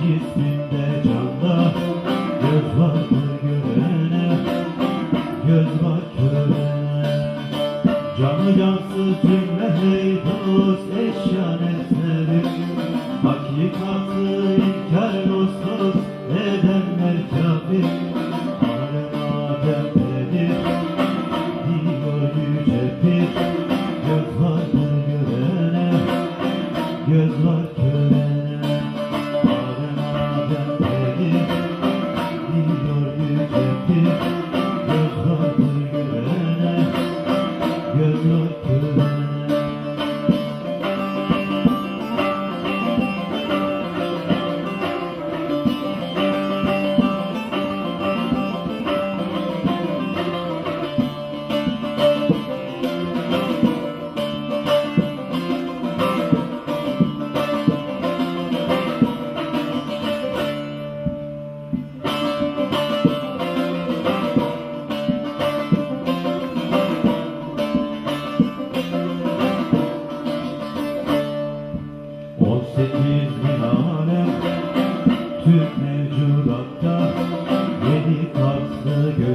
Cisminde canda Göz vardır görene Göz körene Canı cansız cümle hey dost eşya nesnedir Göz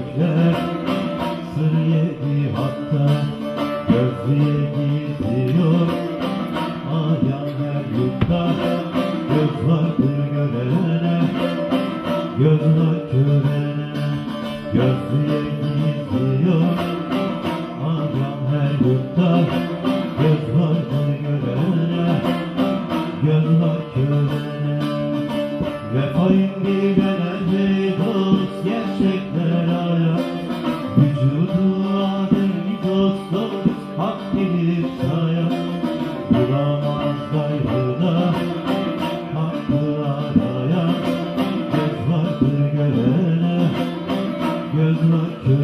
gökler Sır yedi hatta Gözlüğe gidiyor. Ayan her yurtta Göz vardır görene Göz var körene Gözlüğe gidiyor. Ayan her yurtta Göz vardır görene Göz var körene Vefayın bilen Göz var